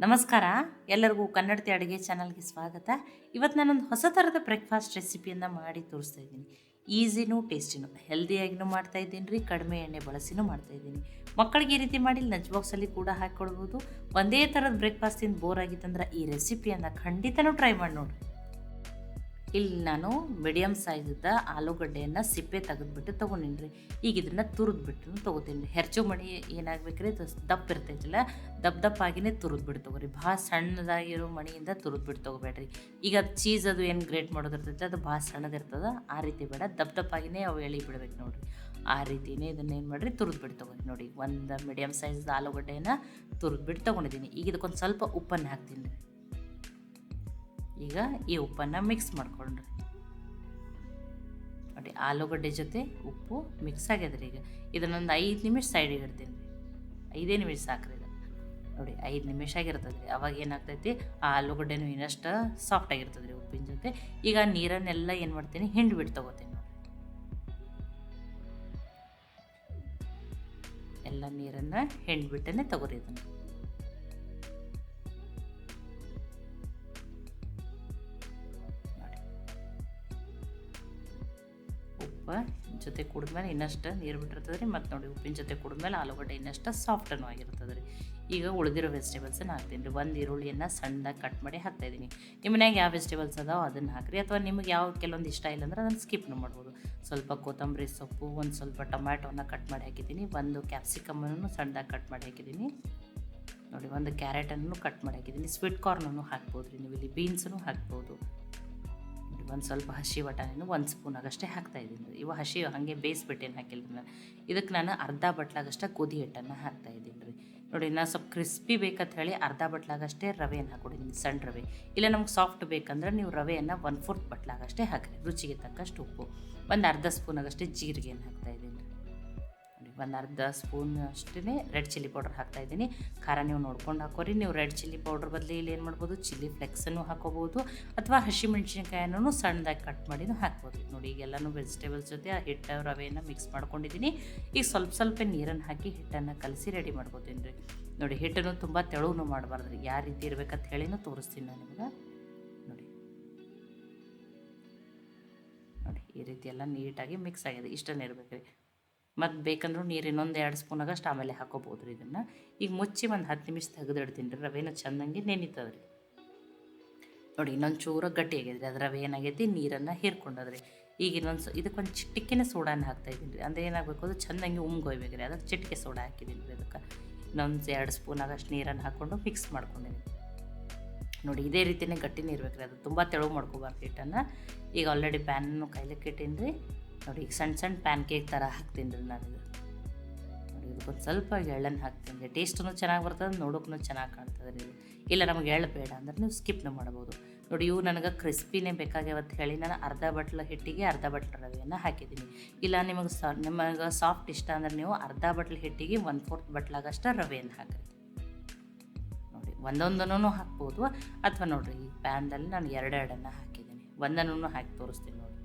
ನಮಸ್ಕಾರ. ಎಲ್ಲರಿಗೂ ಕನ್ನಡತಿ ಅಡುಗೆ ಚಾನಲ್ಗೆ ಸ್ವಾಗತ. ಇವತ್ತು ನಾನೊಂದು ಹೊಸ ಥರದ ಬ್ರೇಕ್ಫಾಸ್ಟ್ ರೆಸಿಪಿಯನ್ನು ಮಾಡಿ ತೋರಿಸ್ತಾ ಇದ್ದೀನಿ. ಈಸಿನೂ ಟೇಸ್ಟಿನೂ ಹೆಲ್ದಿಯಾಗಿನೂ ಮಾಡ್ತಾ ಇದ್ದೀನಿ ರೀ, ಕಡಿಮೆ ಎಣ್ಣೆ ಬಳಸಿನೂ ಮಾಡ್ತಾ ಇದ್ದೀನಿ. ಮಕ್ಕಳಿಗೆ ಈ ರೀತಿ ಮಾಡಿ ಲಂಚ್ ಬಾಕ್ಸಲ್ಲಿ ಕೂಡ ಹಾಕ್ಕೊಳ್ಬೋದು. ಒಂದೇ ಥರದ ಬ್ರೇಕ್ಫಾಸ್ಟ್ ತಿಂದು ಬೋರ್ ಆಗಿತ್ತಂದ್ರೆ ಈ ರೆಸಿಪಿಯನ್ನು ಖಂಡಿತನೂ ಟ್ರೈ ಮಾಡಿ ನೋಡಿ ಇಲ್ಲಿ ನಾನು ಮೀಡಿಯಮ್ ಸೈಜದ ಆಲೂಗಡ್ಡೆಯನ್ನು ಸಿಪ್ಪೆ ತೆಗೆದ್ಬಿಟ್ಟು ತೊಗೊಂಡಿನಿ ಈಗ ಇದನ್ನು ತುರಿದ್ಬಿಟ್ಟು ತೊಗೋತೀನಿ ರೀ. ಹೆರ್ಚು ಮಣಿ ಏನಾಗಬೇಕ್ರಿ? ದಪ್ಪ ಇರ್ತೈತಿಲ್ಲ, ದಪ್ಪ ದಪ್ಪ ಆಗಿನೇ ತುರಿದ್ಬಿಟ್ಟು ತೊಗೋರಿ. ಭಾಳ ಸಣ್ಣದಾಗಿರೋ ಮಣಿಯಿಂದ ತುರಿದ್ಬಿಟ್ಟು ತೊಗೋಬೇಡ್ರಿ. ಈಗ ಅದು ಚೀಸ್ ಅದು ಏನು ಗ್ರೇಟ್ ಮಾಡೋದಿರ್ತೈತೆ ಅದು ಭಾಳ ಸಣ್ಣದಿರ್ತದೆ ಆ ರೀತಿ ಬೇಡ, ದಪ್ಪ ದಪ್ಪಾಗಿನೇ ಅವು ಎಳಿ ಬಿಡ್ಬೇಕು ನೋಡಿರಿ. ಆ ರೀತಿನೇ ಇದನ್ನ ಏನು ಮಾಡಿರಿ? ತುರಿದ್ಬಿಟ್ಟು ತೊಗೊರಿ ನೋಡಿ. ಒಂದು ಮೀಡಿಯಮ್ ಸೈಜ್ದ ಆಲೂಗಡ್ಡೆಯನ್ನು ತುರಿದ್ಬಿಟ್ಟು ತೊಗೊಂಡಿದ್ದೀನಿ ಈಗ ಇದಕ್ಕೊಂದು ಸ್ವಲ್ಪ ಉಪ್ಪನ್ನು ಹಾಕ್ತೀನಿ ರೀ. ಈಗ ಈ ಉಪ್ಪನ್ನು ಮಿಕ್ಸ್ ಮಾಡ್ಕೊಂಡ್ರಿ. ನೋಡಿ, ಆಲೂಗಡ್ಡೆ ಜೊತೆ ಉಪ್ಪು ಮಿಕ್ಸ್ ಆಗ್ಯದ್ರಿ ಈಗ. ಇದನ್ನೊಂದು ಐದು ನಿಮಿಷ ಸೈಡಿಗೆ ಇಡ್ತೀನಿ. ರೀ ಐದೇ ನಿಮಿಷ ಸಾಕ್ರಿ ಇದು ನೋಡಿ, ಐದು ನಿಮಿಷ ಆಗಿರ್ತದೆ ರೀ ಅವಾಗ ಏನಾಗ್ತೈತಿ? ಆ ಆಲೂಗಡ್ಡೆನೂ ಇನ್ನಷ್ಟು ಸಾಫ್ಟ್ ಆಗಿರ್ತದೆ ರೀ ಉಪ್ಪಿನ ಜೊತೆ. ಈಗ ನೀರನ್ನೆಲ್ಲ ಏನು ಮಾಡ್ತೀನಿ? ಹಿಂಡು ಬಿಟ್ಟು ತೊಗೋತೀನಿ ನೋಡಿ. ಎಲ್ಲ ನೀರನ್ನು ಹಿಂಡ್ಬಿಟ್ಟೇ ತಗೋರಿ ಇದನ್ನು. ಉಪ್ಪು ಜೊತೆ ಕುಡಿದ್ಮೇಲೆ ಇನ್ನಷ್ಟು ನೀರು ಬಿಟ್ಟಿರ್ತದೆ ರೀ ಮತ್ತು ನೋಡಿ ಉಪ್ಪಿನ ಜೊತೆ ಕುಡಿದ್ಮೇಲೆ ಆಲೂಗಡ್ಡೆ ಇನ್ನಷ್ಟು ಸಾಫ್ಟನ್ನು ಆಗಿರ್ತದೆ ರೀ ಈಗ ಉಳಿದಿರೋ ವೆಜಿಟೇಬಲ್ಸನ್ನು ಹಾಕ್ತೀನಿ ರೀ. ಒಂದು ಈರುಳ್ಳಿಯನ್ನು ಸಣ್ಣದಾಗಿ ಕಟ್ ಮಾಡಿ ಹಾಕ್ತಾಯಿದ್ದೀನಿ ನಿಮ್ಮ ಮನ್ಯಾಗ ಯಾವ ವೆಜಿಟೇಬಲ್ಸ್ ಅದಾವೆ? ಅದನ್ನು ಹಾಕಿರಿ. ಅಥವಾ ನಿಮಗೆ ಯಾವ ಕೆಲವೊಂದು ಇಷ್ಟ ಇಲ್ಲ ಅಂದ್ರೆ ಅದನ್ನು ಸ್ಕಿಪ್ನು ಮಾಡ್ಬೋದು. ಸ್ವಲ್ಪ ಕೊತ್ತಂಬರಿ ಸೊಪ್ಪು, ಒಂದು ಸ್ವಲ್ಪ ಟೊಮ್ಯಾಟೋನ ಕಟ್ ಮಾಡಿ ಹಾಕಿದ್ದೀನಿ. ಒಂದು ಕ್ಯಾಪ್ಸಿಕಮನ್ನು ಸಣ್ಣದಾಗಿ ಕಟ್ ಮಾಡಿ ಹಾಕಿದ್ದೀನಿ. ನೋಡಿ, ಒಂದು ಕ್ಯಾರೆಟನ್ನು ಕಟ್ ಮಾಡಿ ಹಾಕಿದ್ದೀನಿ. ಸ್ವೀಟ್ ಕಾರ್ನನ್ನು ಹಾಕ್ಬೋದು ರೀ ನೀವು ಇಲ್ಲಿ ಬೀನ್ಸನ್ನು ಹಾಕ್ಬೋದು. ಒಂದು ಸ್ವಲ್ಪ ಹಸಿ ಬಟಾಣಿನೂ ಒಂದು ಸ್ಪೂನ್ ಆಗಷ್ಟೇ ಹಾಕ್ತಾ ಇದ್ದೀನಿ. ಇವು ಹಸಿ ಹಾಗೆ ಬೇಯಿಸ್ಬಿಟ್ಟೇನು ಹಾಕಿಲ್ಲ ಇದಕ್ಕೆ ನಾನು ಅರ್ಧ ಬಟ್ಲಾಗಷ್ಟೇ ಗೋಧಿ ಹಿಟ್ಟನ್ನು ಹಾಕ್ತಾ ಇದ್ದೀನಿ ರೀ. ನೋಡಿ ನಾನು ಸ್ವಲ್ಪ ಕ್ರಿಸ್ಪಿ ಬೇಕಂತ ಹೇಳಿ ಅರ್ಧ ಬಟ್ಲಾಗಷ್ಟೇ ರವೆಯನ್ನು ಹಾಕ್ಕೊಡಿದ್ದೀನಿ ಸಣ್ಣ ರವೆ. ಇಲ್ಲ, ನಮ್ಗೆ ಸಾಫ್ಟ್ ಬೇಕಂದ್ರೆ ನೀವು ರವೆಯನ್ನು ಒನ್ ಫೋರ್ತ್ ಬಟ್ಲಾಗಷ್ಟೇ ಹಾಕಿರಿ, ರುಚಿಗೆ ತಕ್ಕಷ್ಟು ಉಪ್ಪು. ಒಂದು ಅರ್ಧ ಜೀರಿಗೆಯನ್ನು ಹಾಕ್ತಾ ಇದ್ದೀನಿ. ನೋಡಿ ಒಂದು ಅರ್ಧ ಸ್ಪೂನ್ ಅಷ್ಟೇ ರೆಡ್ ಚಿಲ್ಲಿ ಪೌಡರ್ ಹಾಕ್ತಾಯಿದ್ದೀನಿ ಖಾರ ನೀವು ನೋಡ್ಕೊಂಡು ಹಾಕೋರಿ. ನೀವು ರೆಡ್ ಚಿಲ್ಲಿ ಪೌಡ್ರ್ ಬದಲು ಇಲ್ಲಿ ಏನು ಮಾಡ್ಬೋದು? ಚಿಲ್ಲಿ ಫ್ಲೆಕ್ಸನ್ನು ಹಾಕೋಬೋದು ಅಥವಾ ಹಸಿಮೆಣ್ಸಿನ್ಕಾಯನ್ನು ಸಣ್ಣದಾಗಿ ಕಟ್ ಮಾಡಿನೂ ಹಾಕ್ಬೋದು. ನೋಡಿ, ಈಗೆಲ್ಲನೂ ವೆಜಿಟೇಬಲ್ಸ್ ಜೊತೆ ಆ ಹಿಟ್ಟು ರವೆಯನ್ನು ಮಿಕ್ಸ್ ಮಾಡ್ಕೊಂಡಿದ್ದೀನಿ. ಈಗ ಸ್ವಲ್ಪ ಸ್ವಲ್ಪ ನೀರನ್ನು ಹಾಕಿ ಹಿಟ್ಟನ್ನು ಕಲಸಿ ರೆಡಿ ಮಾಡ್ಕೋತೀನಿ. ರೀ ನೋಡಿ, ಹಿಟ್ಟನ್ನು ತುಂಬ ತೆಳುವೂ ಮಾಡಬಾರ್ದು ರೀ. ಯಾವ ರೀತಿ ಇರಬೇಕಂತ ಹೇಳಿನೂ ತೋರಿಸ್ತೀನಿ ನಾನು ನಿಮ್ಗೆ. ಈ ರೀತಿ ಎಲ್ಲ ನೀಟಾಗಿ ಮಿಕ್ಸ್ ಆಗಿದೆ. ಇಷ್ಟನೇ ಇರಬೇಕು ರೀ. ಮತ್ತು ಬೇಕಂದ್ರೂ ನೀರು ಇನ್ನೊಂದು ಎರಡು ಸ್ಪೂನಾಗಷ್ಟು ಆಮೇಲೆ ಹಾಕೋಬೋದು ರೀ ಇದನ್ನು. ಈಗ ಮುಚ್ಚಿ ಒಂದು ಹತ್ತು ನಿಮಿಷ ತೆಗೆದಿಡ್ತೀನಿ ರೀ, ರವೆನ ಚೆಂದಂಗೆ ನೆನಿತದೆ ರೀ ನೋಡಿ ಇನ್ನೊಂದು ಚೂರ ಗಟ್ಟಿ ಆಗಿದೆ ರೀ ಅದು ರವೆ ಏನಾಗೈತಿ, ನೀರನ್ನು ಹೀರ್ಕೊಂಡದ್ರಿ. ಈಗ ಇನ್ನೊಂದು ಸ, ಇದಕ್ಕೊಂದು ಚಿಟಿಕೆನೇ ಸೋಡಾನ ಹಾಕ್ತಾ ಇದ್ದೀನಿ ರೀ, ಅಂದರೆ ಏನಾಗಬೇಕು ಅದು ಚೆಂದಂಗೆ ಉಮ್ಗೊಯ್ಬೇಕು ರೀ ಅದಕ್ಕೆ ಚಿಟಿಕೆ ಸೋಡಾ ಹಾಕಿದ್ದೀನಿ ರೀ ಅದಕ್ಕೆ. ಇನ್ನೊಂದು ಎರಡು ಸ್ಪೂನ್ ಆಗಷ್ಟು ನೀರನ್ನು ಹಾಕ್ಕೊಂಡು ಮಿಕ್ಸ್ ಮಾಡ್ಕೊಂಡಿದ್ದೀನಿ ನೋಡಿ, ಇದೇ ರೀತಿಯೇ ಗಟ್ಟಿನೇ ಇರ್ಬೇಕು ರೀ ಅದು ತುಂಬ ತೆಳು ಮಾಡ್ಕೋಬಾರ್ದು ಹಿಟ್ಟನ್ನು. ಈಗ ಆಲ್ರೆಡಿ ಪ್ಯಾನನ್ನು ಕೈಲಿಕ್ಕೆ ಇಟ್ಟೀನಿ ರೀ ನೋಡಿ ಈಗ ಸಣ್ಣ ಸಣ್ಣ ಪ್ಯಾನ್ ಕೇಕ್ ಥರ ಹಾಕ್ತೀನಿ ರೀ ನಾನು. ನೋಡಿ ಇದಕ್ಕೊಂದು ಸ್ವಲ್ಪ ಎಳ್ಳನ್ನು ಹಾಕ್ತೀನಿ ರೀ. ಟೇಸ್ಟೂ ಚೆನ್ನಾಗಿ ಬರ್ತದೆ ನೋಡೋಕ್ಕೂ ಚೆನ್ನಾಗಿ ಕಾಣ್ತದೆ ರೀ. ಇಲ್ಲ, ನಮಗೆ ಎಳ್ಳು ಬೇಡ ಅಂದ್ರೆ ನೀವು ಸ್ಕಿಪ್ನು ಮಾಡ್ಬೋದು. ನೋಡಿ, ಇವು ನನಗೆ ಕ್ರಿಸ್ಪಿನೇ ಬೇಕಾಗ್ಯಾವತ್ತು ಹೇಳಿ ನಾನು ಅರ್ಧ ಬಟ್ಲ ಹಿಟ್ಟಿಗೆ ಅರ್ಧ ಬಟ್ಲ ರವೆಯನ್ನು ಹಾಕಿದ್ದೀನಿ. ಇಲ್ಲ, ನಿಮಗೆ ಸಾ, ನಿಮಗೆ ಸಾಫ್ಟ್ ಇಷ್ಟ ಅಂದ್ರೆ ನೀವು ಅರ್ಧ ಬಟ್ಲ ಹಿಟ್ಟಿಗೆ ಒಂದು ಫೋರ್ತ್ ಬಟ್ಲಾಗಷ್ಟು ರವೆಯನ್ನು ಹಾಕಿ ನೋಡಿ, ಒಂದೊಂದನ್ನು ಹಾಕ್ಬೋದು. ಅಥವಾ ನೋಡಿರಿ, ಈ ಪ್ಯಾನ್ದಲ್ಲಿ ನಾನು ಎರಡೆರಡನ್ನು ಹಾಕಿದ್ದೀನಿ. ಒಂದನ್ನು ಹಾಕಿ ತೋರಿಸ್ತೀನಿ ನೋಡಿ.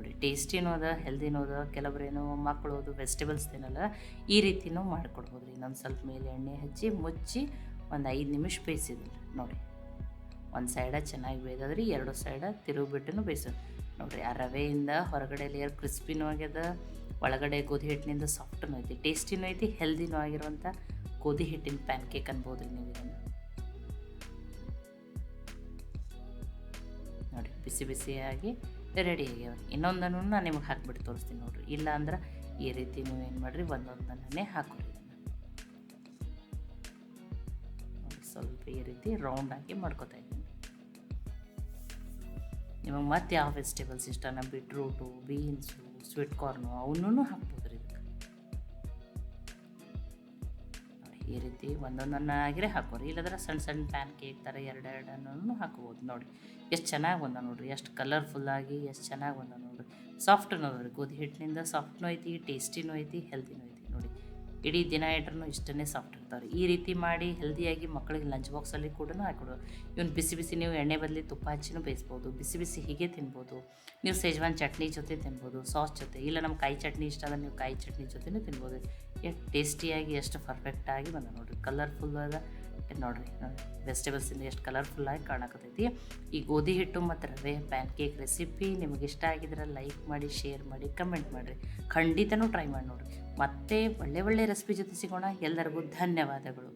ನೋಡಿ ಟೇಸ್ಟಿನೂ ಅದ ಹೆಲ್ದಿನೂ ಅದ ಕೆಲವರೇನೋ ಮಕ್ಕಳು ಅದು ವೆಜಿಟೇಬಲ್ಸ್ ತಿನ್ನಲ್ಲ, ಈ ರೀತಿನೂ ಮಾಡಿಕೊಡ್ಬೋದು ರೀ ಇನ್ನೊಂದು ಸ್ವಲ್ಪ ಮೇಲೆ ಎಣ್ಣೆ ಹಚ್ಚಿ ಮುಚ್ಚಿ ಒಂದು ಐದು ನಿಮಿಷ ಬೇಯಿಸಿದ್ರಿ. ನೋಡಿ, ಒಂದು ಸೈಡ ಚೆನ್ನಾಗಿ ಬೇಯ್ದದ್ರಿ, ಎರಡು ಸೈಡ ತಿರುಗಿಬಿಟ್ಟು ಬೇಯಿಸೋದು. ನೋಡಿರಿ, ಆ ರವೆಯಿಂದ ಹೊರಗಡೆ ಲೇಯರ್ ಕ್ರಿಸ್ಪಿನೂ ಆಗ್ಯದ, ಒಳಗಡೆ ಗೋಧಿ ಹಿಟ್ಟಿನಿಂದ ಸಾಫ್ಟನೂ ಐತಿ ಟೇಸ್ಟಿನೂ ಐತಿ ಹೆಲ್ದಿನೂ ಆಗಿರುವಂಥ ಗೋಧಿ ಹಿಟ್ಟಿನ ಪ್ಯಾನ್ ಕೇಕ್ ಅನ್ಬೋದು ರೀ ನೀವು ಇದನ್ನು. ನೋಡಿ, ಬಿಸಿ ಬಿಸಿಯಾಗಿ ರೆಡಿ ಆಗ್ಯಾವ ಇನ್ನೊಂದನ್ನು ನಾನು ನಿಮಗೆ ಹಾಕ್ಬಿಟ್ಟು ತೋರಿಸ್ತೀನಿ ನೋಡಿರಿ. ಇಲ್ಲ ಅಂದ್ರೆ ಈ ರೀತಿ ನೀವು ಏನು ಮಾಡಿರಿ, ಒಂದೊಂದನ್ನೇ ಹಾಕೋರಿ ಸ್ವಲ್ಪ ಈ ರೀತಿ ರೌಂಡಾಗಿ ಮಾಡ್ಕೊತಾ ಇದ್ದೀನಿ. ನಿಮಗೆ ಮತ್ತೆ ಯಾವ ವೆಜಿಟೇಬಲ್ಸ್ ಇಷ್ಟನ ಬೀಟ್ರೂಟು ಬೀನ್ಸು ಸ್ವೀಟ್ ಕಾರ್ನು ಅವನ್ನೂ ಹಾಕ್ಬೋದು. ಈ ರೀತಿ ಒಂದೊಂದನ್ನು ಆಗಿರೇ ಹಾಕೋರಿ ಇಲ್ಲದ್ರೆ ಸಣ್ಣ ಸಣ್ಣ ಪ್ಯಾನ್ ಕೇಕ್ ಥರ ಎರಡೆರಡನ್ನು ಹಾಕೋಬೋದು ನೋಡಿ. ಎಷ್ಟು ಚೆನ್ನಾಗಿ ಬಂದ ನೋಡ್ರಿ. ಎಷ್ಟು ಕಲರ್ಫುಲ್ಲಾಗಿ ಎಷ್ಟು ಚೆನ್ನಾಗಿ ಬಂದ ನೋಡ್ರಿ. ಸಾಫ್ಟ್ ನೋಡ್ರಿ ಗೋಧಿ ಹಿಟ್ಟಿನಿಂದ ಸಾಫ್ಟ್ನೂ ಐತಿ ಟೇಸ್ಟಿನೂ ಐತಿ ಹೆಲ್ತಿನೂ ಐತಿ ನೋಡಿ. ಇಡೀ ದಿನ ಇಟ್ರೂ ಇಷ್ಟನೇ ಸಾಫ್ಟ್ ಇರ್ತಾವೆ ಈ ರೀತಿ ಮಾಡಿ ಹೆಲ್ದಿಯಾಗಿ ಮಕ್ಕಳಿಗೆ ಲಂಚ್ ಬಾಕ್ಸಲ್ಲಿ ಕೂಡ ಹಾಕೊಡೋದು ಇವನು ಬಿಸಿ ಬಿಸಿ ನೀವು ಎಣ್ಣೆ ಬದಲಿ ತುಪ್ಪ ಹಚ್ಚಿನೂ ಬೇಯಿಸ್ಬೋದು. ಬಿಸಿ ಬಿಸಿ ಹೀಗೆ ತಿನ್ಬೋದು. ನೀವು ಸೇಜ್ವಾನ್ ಚಟ್ನಿ ಜೊತೆ ತಿನ್ಬೋದು. ಸಾಸ್ ಜೊತೆ. ಇಲ್ಲ ನಮ್ಮ ಕಾಯಿ ಚಟ್ನಿ ಇಷ್ಟ ಆದರೆ ನೀವು ಕಾಯಿ ಚಟ್ನಿ ಜೊತೆನೂ ತಿನ್ಬೋದು. ಎಷ್ಟು ಟೇಸ್ಟಿಯಾಗಿ ಎಷ್ಟು ಪರ್ಫೆಕ್ಟಾಗಿ ಬಂದ ನೋಡಿರಿ. ಕಲರ್ಫುಲ್ ಅದ ಇದ್ ವೆಜಿಟೇಬಲ್ಸ್ ವೆಜಿಟೇಬಲ್ಸಿಂದ ಎಷ್ಟು ಕಲರ್ಫುಲ್ಲಾಗಿ ಕಾಣಕತ್ತೈತಿ. ಈ ಗೋಧಿ ಹಿಟ್ಟು ಮತ್ತು ರವೆ ಪ್ಯಾನ್ ಕೇಕ್ ರೆಸಿಪಿ ನಿಮಗೆ ಇಷ್ಟ ಆಗಿದ್ರೆ ಲೈಕ್ ಮಾಡಿ ಶೇರ್ ಮಾಡಿ ಕಮೆಂಟ್ ಮಾಡಿರಿ. ಖಂಡಿತನೂ ಟ್ರೈ ಮಾಡಿ ನೋಡಿರಿ. ಮತ್ತೆ ಒಳ್ಳೆ ಒಳ್ಳೆ ರೆಸಿಪಿ ಜೊತೆ ಸಿಗೋಣ. ಎಲ್ಲರಿಗೂ ಧನ್ಯವಾದಗಳು.